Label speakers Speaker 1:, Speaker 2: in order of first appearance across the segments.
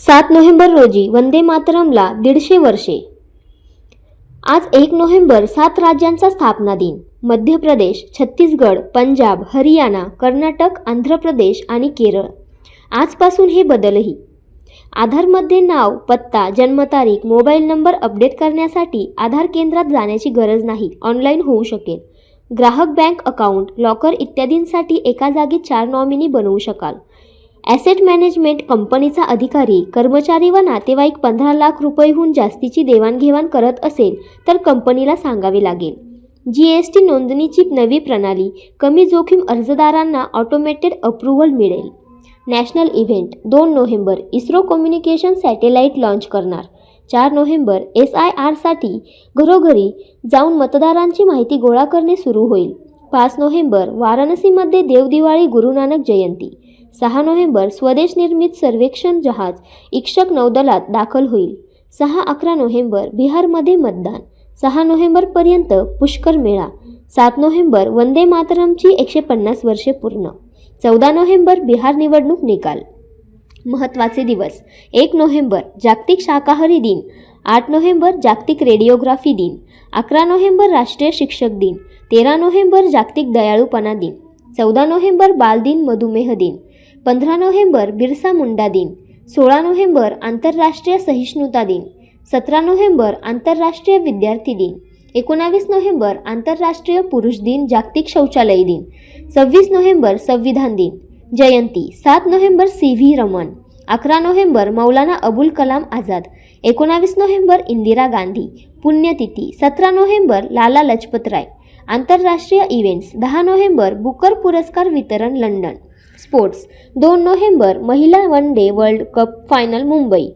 Speaker 1: सात नोव्हेंबर रोजी वंदे मातरमला दीडशे वर्षे. आज एक नोव्हेंबर सात राज्यांचा स्थापना दिन. मध्य प्रदेश छत्तीसगड पंजाब हरियाणा कर्नाटक आंध्र प्रदेश आणि केरळ. आजपासून हे बदलही. आधारमध्ये नाव पत्ता जन्मतारीख मोबाईल नंबर अपडेट करण्यासाठी आधार केंद्रात जाण्याची गरज नाही ऑनलाईन होऊ शकेल. ग्राहक बँक अकाउंट लॉकर इत्यादींसाठी एका जागी चार नॉमिनी बनवू शकाल. ॲसेट मॅनेजमेंट कंपनीचा अधिकारी कर्मचारी व नातेवाईक पंधरा लाख रुपयेहून जास्तीची देवाणघेवाण करत असेल तर कंपनीला सांगावे लागेल. जी एस टी नोंदणीची नवी प्रणाली कमी जोखीम अर्जदारांना ऑटोमेटेड अप्रुव्हल मिळेल. नॅशनल इव्हेंट दोन November ISRO communication satellite launch करणार. चार नोव्हेंबर एस आय आरसाठी घरोघरी जाऊन मतदारांची माहिती गोळा करणे सुरू होईल. पाच नोव्हेंबर वाराणसीमध्ये देवदिवाळी गुरुनानक जयंती. सहा नोव्हेंबर स्वदेश निर्मित सर्वेक्षण जहाज इक्षक नौदलात दाखल होईल. सहा अकरा नोव्हेंबर बिहारमध्ये मतदान. सहा नोव्हेंबरपर्यंत पुष्कर मेळा. सात नोव्हेंबर वंदे मातरमची एकशे पन्नास वर्षे पूर्ण. चौदा नोव्हेंबर बिहार निवडणूक निकाल. महत्त्वाचे दिवस. एक नोव्हेंबर जागतिक शाकाहारी दिन. आठ नोव्हेंबर जागतिक रेडिओग्राफी दिन. अकरा नोव्हेंबर राष्ट्रीय शिक्षक दिन. तेरा नोव्हेंबर जागतिक दयाळूपणा दिन. चौदा नोव्हेंबर बालदिन मधुमेह दिन. पंधरा नोव्हेंबर बिरसा मुंडा दिन. सोळा नोव्हेंबर आंतरराष्ट्रीय सहिष्णुता दिन. सतरा नोव्हेंबर आंतरराष्ट्रीय विद्यार्थी दिन. एकोणावीस नोव्हेंबर आंतरराष्ट्रीय पुरुष दिन जागतिक शौचालय दिन. सव्वीस नोव्हेंबर संविधान दिन. जयंती सात नोव्हेंबर सी व्ही रमन अकरा नोव्हेंबर मौलाना अबुल कलाम आझाद. एकोणावीस नोव्हेंबर इंदिरा गांधी. पुण्यतिथी सतरा नोव्हेंबर लाला लजपत राय. आंतरराष्ट्रीय इव्हेंट्स दहा नोव्हेंबर बुकर पुरस्कार वितरण लंडन. स्पोर्ट्स दोन नोव्हेंबर महिला one day world cup final Mumbai.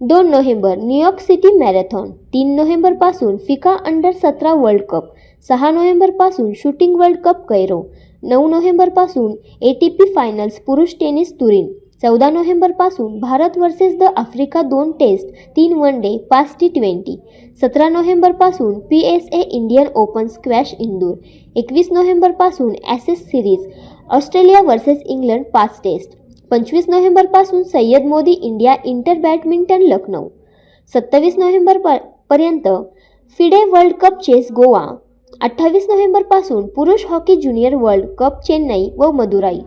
Speaker 1: दोन नोव्हेंबर न्यूयॉर्क सिटी मॅरेथॉन. तीन नोव्हेंबरपासून फिका अंडर सतरा वर्ल्ड कप. सहा नोव्हेंबरपासून शूटिंग वर्ल्ड कप कैरो. नऊ नोव्हेंबरपासून ए टी पी फायनल्स पुरुष टेनिस तुरीन. चौदा नोव्हेंबरपासून भारत वर्सेस द आफ्रिका दोन टेस्ट तीन वन डे पाच टी ट्वेंटी सतरा नोव्हेंबरपासून P S A Indian open squash Indore. एकवीस नोव्हेंबरपासून Ashes series Australia versus England पाच टेस्ट पंचवीस नोव्हेंबरपासून Syed Modi India inter badminton Lucknow. सत्तावीस नोव्हेंबर प, पर्यंत FIDE world cup chess Goa. अठ्ठावीस नोव्हेंबरपासून पुरुष hockey junior world cup Chennai व मदुराई.